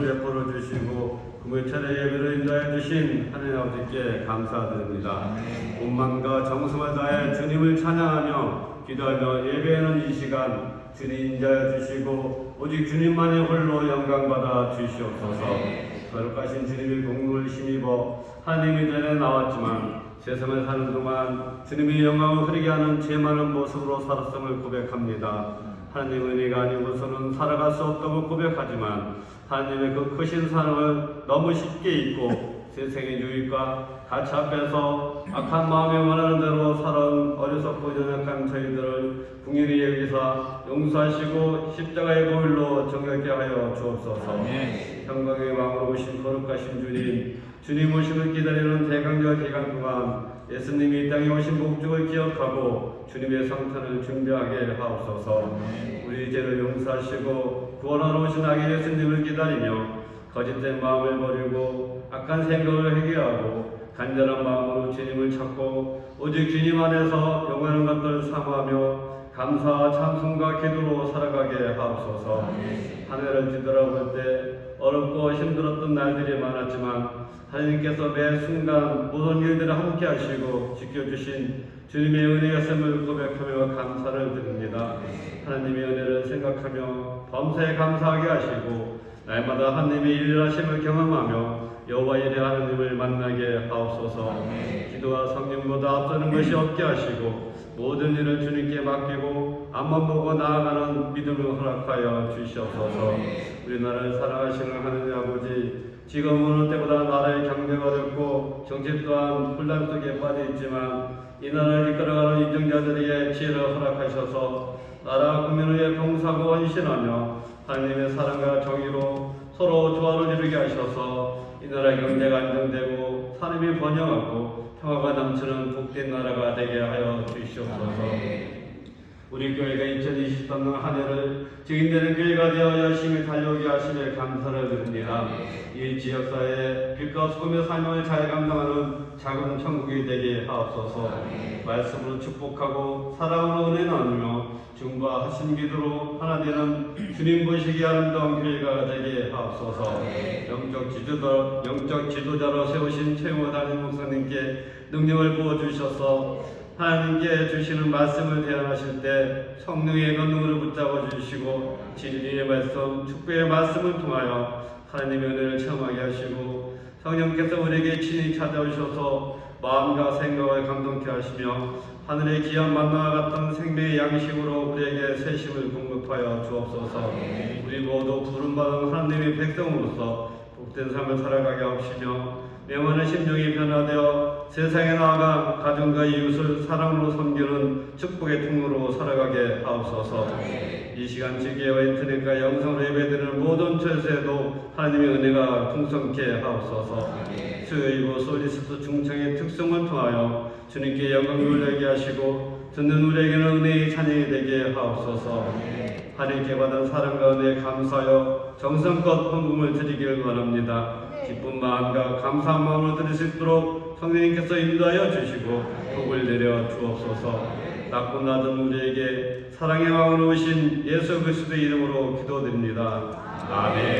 베풀어 주시고 금요일철에 예배를 인도해 주신 하나님 아버지께 감사드립니다. 온만과 정성을 다해 주님을 찬양하며 기도하며 예배하는 이 시간 주님 인자해 주시고 오직 주님만의 홀로 영광 받아 주시옵소서. 거룩하신 주님의 공로를 힘입어 하나님의 전에 나왔지만 세상을 사는 동안 주님의 영광을 흐리게 하는 죄 많은 모습으로 살았음을 고백합니다. 하나님의 은혜가 아니고서는 살아갈 수 없다고 고백하지만 하나님의 그 크신 사랑을 너무 쉽게 잊고 세상의 유익과 가치 앞에서 악한 마음에 원하는 대로 살아온 어리석고 연약한 저희들을 궁일이 여기사 용서하시고 십자가의 보일로 정결케 하여 주옵소서. 평강의 왕으로 오신 거룩하신 주님 주님 오심을 기다리는 기간 동안 예수님이 이 땅에 오신 목적을 기억하고 주님의 성탄을 준비하게 하옵소서. 우리 죄를 용서하시고 구원하러 오신 아기 예수님을 기다리며 거짓된 마음을 버리고 악한 생각을 해결하고 간절한 마음으로 주님을 찾고 오직 주님 안에서 영원한 것들을 사모하며 감사와 찬송과 기도로 살아가게 하옵소서. 하늘을 뒤돌아볼 때 어렵고 힘들었던 날들이 많았지만 하나님께서 매 순간 모든 일들을 함께 하시고 지켜주신 주님의 은혜였음을 고백하며 감사를 드립니다. 하나님의 은혜를 생각하며 범사에 감사하게 하시고 날마다 하나님의 일하심을 경험하며 여호와 일의 하나님을 만나게 하옵소서. 기도와 성령보다 앞서는 것이 없게 하시고 모든 일을 주님께 맡기고 앞만 보고 나아가는 믿음을 허락하여 주시옵소서. 우리나라를 사랑하시는 하나님 아버지 지금 어느 때보다 나라의 경제가 어렵고 정치 또한 혼란 속에 빠져 있지만 이 나라를 이끌어가는 이정자들에게 지혜를 허락하셔서 나라 국민을 위해 봉사하고 헌신하며 하나님의 사랑과 정의로 서로 조화를 이루게 하셔서 이 나라의 경제가 안정되고 사람이 번영하고 평화가 넘치는 복된 나라가 되게 하여 주시옵소서. 우리 교회가 2023년 한 해를 증인되는 교회가 되어 열심히 달려오게 하심에 감사를 드립니다. 이 지역사회에 빛과 소금의 사명을 잘 감당하는 작은 천국이 되게 하옵소서. 말씀으로 축복하고 사랑으로 은혜 나누며 중보하신 기도로 하나 되는 주님 보시기 아름다운 교회가 되게 하옵소서. 영적 지도자, 영적 지도자로 세우신 최고 담임 목사님께 능력을 부어 주셔서 하나님께 주시는 말씀을 대항하실 때 성령의 권능으로 붙잡아 주시고 진리의 말씀, 축복의 말씀을 통하여 하나님의 은혜를 체험하게 하시고 성령께서 우리에게 친히 찾아오셔서 마음과 생각을 감동케 하시며 하늘의 귀한 만나와 같은 생명의 양식으로 우리에게 새심을 공급하여 주옵소서. 우리 모두 부름받은 하나님의 백성으로서 복된 삶을 살아가게 하시며 명언의 심정이 변화되어 세상에 나아가 가정과 이웃을 사랑으로 섬기는 축복의 통로로 살아가게 하옵소서. 이 시간 지기와 인터넷과 영상으로 예배드리는 모든 처에도 하나님의 은혜가 풍성케 하옵소서. 수요이고 솔리스트 중창의 특성을 통하여 주님께 영광을 돌리게 하시고 듣는 우리에게는 은혜의 찬양이 되게 하옵소서. 하나님께 받은 사랑과 은혜에 감사하여 정성껏 헌금을 드리길 원합니다. 기쁜 마음과 감사한 마음으로 드릴 수 있도록 성령님께서 인도하여 주시고 복을 내려 주옵소서. 낮고 낮은 우리에게 사랑의 왕으로 오신 예수 그리스도의 이름으로 기도드립니다. 아멘.